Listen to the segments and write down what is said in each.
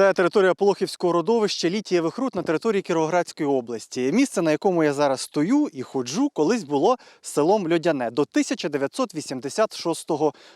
Це територія Полохівського родовища Літієвих руд на території Кіровоградської області. Місце, на якому я зараз стою і ходжу, колись було селом Льодяне до 1986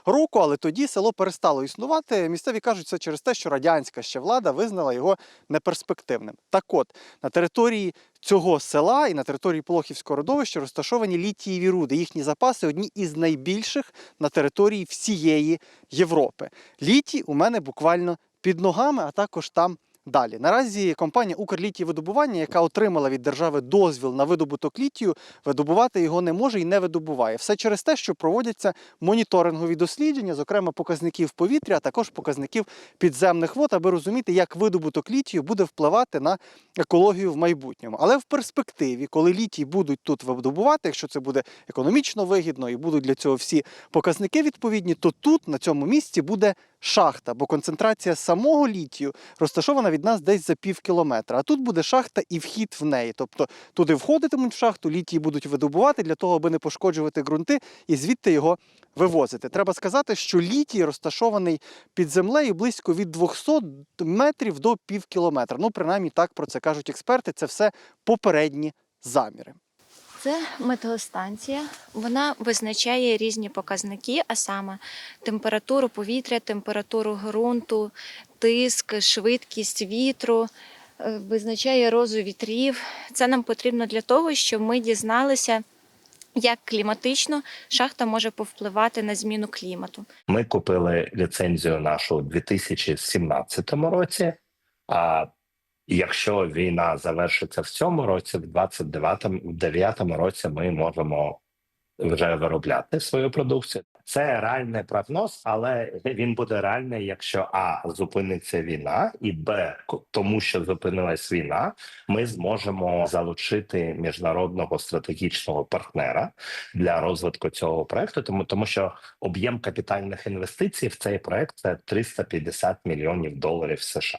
року, але тоді село перестало існувати. Місцеві кажуть, це через те, що радянська ще влада визнала його неперспективним. Так от, на території цього села і на території Полохівського родовища розташовані літієві руди. Їхні запаси одні із найбільших на території всієї Європи. Літій у мене буквально під ногами, а також там далі. Наразі компанія Укрлітієвидобування, яка отримала від держави дозвіл на видобуток літію, видобувати його не може і не видобуває. Все через те, що проводяться моніторингові дослідження, зокрема показників повітря, а також показників підземних вод, аби розуміти, як видобуток літію буде впливати на екологію в майбутньому. Але в перспективі, коли літій будуть тут видобувати, якщо це буде економічно вигідно і будуть для цього всі показники відповідні, то тут, на цьому місці, буде шахта, бо концентрація самого літію розташована від нас десь за пів кілометра. А тут буде шахта і вхід в неї. Тобто туди входитимуть в шахту, літій будуть видобувати для того, аби не пошкоджувати ґрунти і звідти його вивозити. Треба сказати, що літій розташований під землею близько від 200 метрів до пів кілометра. Ну, принаймні так про це кажуть експерти. Це все попередні заміри. Це метеостанція. Вона визначає різні показники, а саме температуру повітря, температуру ґрунту, тиск, швидкість вітру, е, визначає розу вітрів. Це нам потрібно для того, щоб ми дізналися, як кліматично шахта може повпливати на зміну клімату. Ми купили ліцензію нашу у 2017 році. А якщо війна завершиться в цьому році, в 29-му році ми можемо вже виробляти свою продукцію. Це реальний прогноз, але він буде реальний, якщо а зупиниться війна, і б тому, що зупинилась війна, ми зможемо залучити міжнародного стратегічного партнера для розвитку цього проекту. Тому тому що об'єм капітальних інвестицій в цей проект це 350 мільйонів доларів США.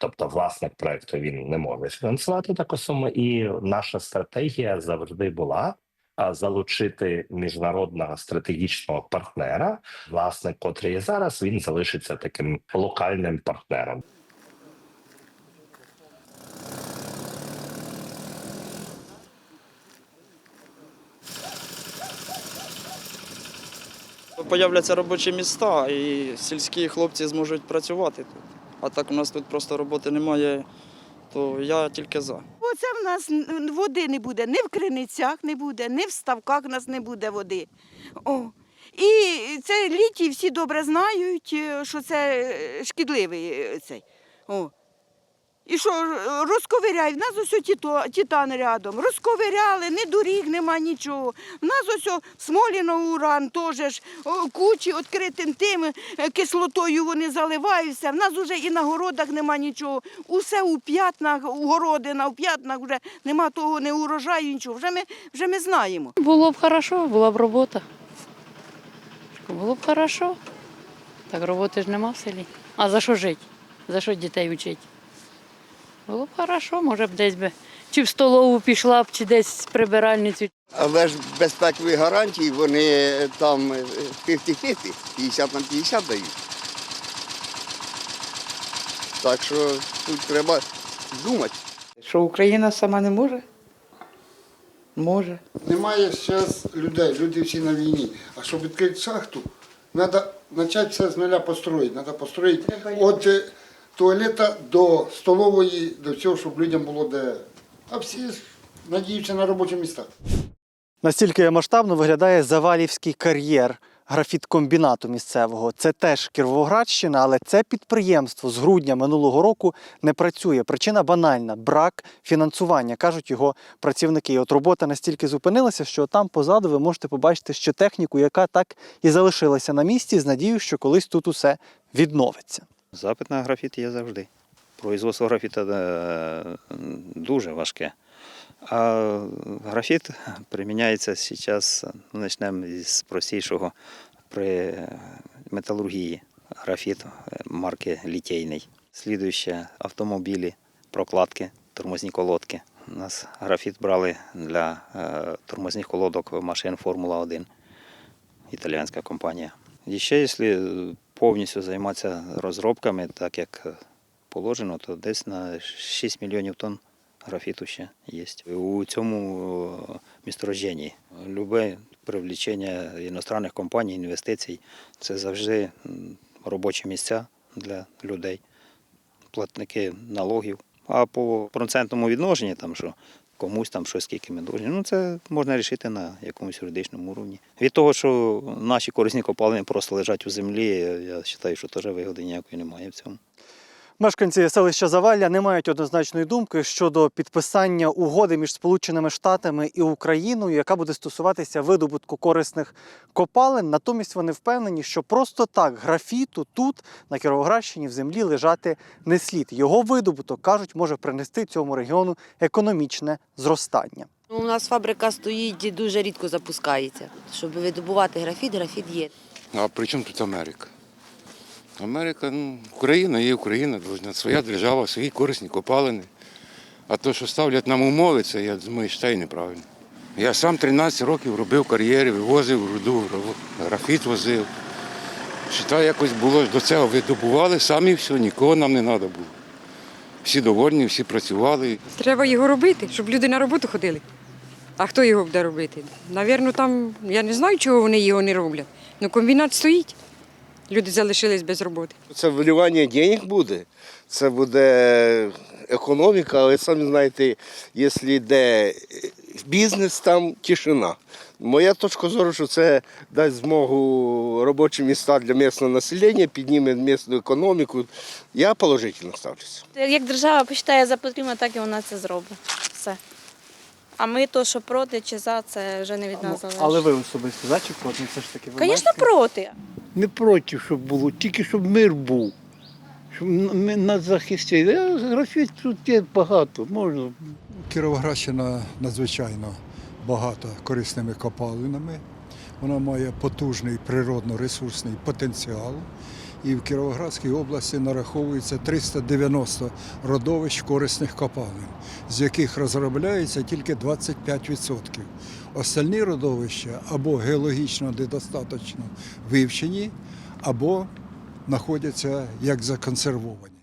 Тобто, власник проекту він не може фінансувати таку суму, і наша стратегія завжди була залучити міжнародного стратегічного партнера. Власник, котрий зараз, він залишиться таким локальним партнером. Появляться робочі міста, і сільські хлопці зможуть працювати тут. А так у нас тут просто роботи немає, то я тільки за. Оце в нас води не буде, ні в криницях не буде, ні в ставках в нас не буде води. О. І це літі всі добре знають, е, що це е, шкідливий е, цей. О. І що е, розковиряють, в нас ось тіто, титан рядом, розковиряли, ні доріг, нема нічого. В нас ось Смоліно уран теж кучі відкритим тим е, кислотою вони заливаються. В нас вже і на городах нема нічого. Усе у п'ятнах, у городина, у п'ятнах вже нема того, не урожаю, нічого. Вже ми, вже ми знаємо. Було б хорошо, була б робота. Було б хорошо. Так роботи ж нема в селі. А за що жити? За що дітей вчити? Було б хорошо, може б десь би чи в столову пішла б, чи десь в прибиральницю. Але ж безпекові гарантії вони там е, 50-50, 50 на 50 дають. Так що тут треба думати. Що Україна сама не може? Може. Немає зараз людей, люди всі на війні. А щоб відкрити шахту, треба почати все з нуля построїти. Треба построїти е, туалета до столової, до всього, щоб людям було де. А всі надіються на робочі міста. Настільки масштабно виглядає Завалівський кар'єр графіткомбінату місцевого. Це теж Кіровоградщина, але це підприємство з грудня минулого року не працює. Причина банальна брак фінансування, кажуть його працівники. І от робота настільки зупинилася, що там позаду ви можете побачити ще техніку, яка так і залишилася на місці, з надією, що колись тут усе відновиться. Запит на графіт є завжди. Производство графіта е, дуже важке. А графіт приміняється зараз, ну, почнемо з простішого при металургії. Графіт е, марки літейний. Слідуюче автомобілі, прокладки, тормозні колодки. У нас графіт брали для е, тормозних колодок машин Формула 1, італійська компанія. І ще, якщо повністю займатися розробками, так як положено, то десь на 6 мільйонів тонн графіту ще є. У цьому місторожденні любе привлічення іностранних компаній, інвестицій це завжди робочі місця для людей, платники налогів. А по процентному відношенні, там що комусь там щось скільки ми должні, ну це можна рішити на якомусь юридичному уровні. Від того, що наші корисні копалини просто лежать у землі, я вважаю, що теж вигоди ніякої немає в цьому. Мешканці селища Завалля не мають однозначної думки щодо підписання угоди між Сполученими Штатами і Україною, яка буде стосуватися видобутку корисних копалин. Натомість вони впевнені, що просто так графіту тут, на Кіровоградщині, в землі лежати не слід. Його видобуток кажуть, може принести цьому регіону економічне зростання. У нас фабрика стоїть і дуже рідко запускається. Щоб видобувати графіт, графіт є. А при чому тут Америка? Америка, ну, Україна є Україна, своя держава, свої корисні копалини. А то, що ставлять нам умови, це я думаю, вважаю неправильно. Я сам 13 років робив кар'єри, вивозив руду, графіт возив. Считаю, якось було до цього видобували самі все, нікого нам не треба було. Всі довольні, всі працювали. Треба його робити, щоб люди на роботу ходили. А хто його буде робити? Навірно, там я не знаю, чого вони його не роблять. Ну комбінат стоїть. Люди залишились без роботи. Це вливання денег буде, це буде економіка, але самі знаєте, якщо йде бізнес, там тишина. Моя точка зору, що це дасть змогу робочі місця для місцевого населення, підніме місцеву економіку. Я положительно ставлюся. Як держава посчитає за потрібне, так і вона це зробить. Все. А ми то, що проти чи за, це вже не від нас залежить. Але ви особисто за чи проти? Ну, Це ж таки ви Звісно, проти. Не проти, щоб було, тільки щоб мир був. Щоб ми нас захистили. А Графіт тут є багато, можна. Кіровоградщина надзвичайно багата корисними копалинами. Вона має потужний природно-ресурсний потенціал. І в Кіровоградській області нараховується 390 родовищ корисних копалин, з яких розробляється тільки 25%. Остальні родовища або геологічно недостаточно вивчені, або знаходяться як законсервовані.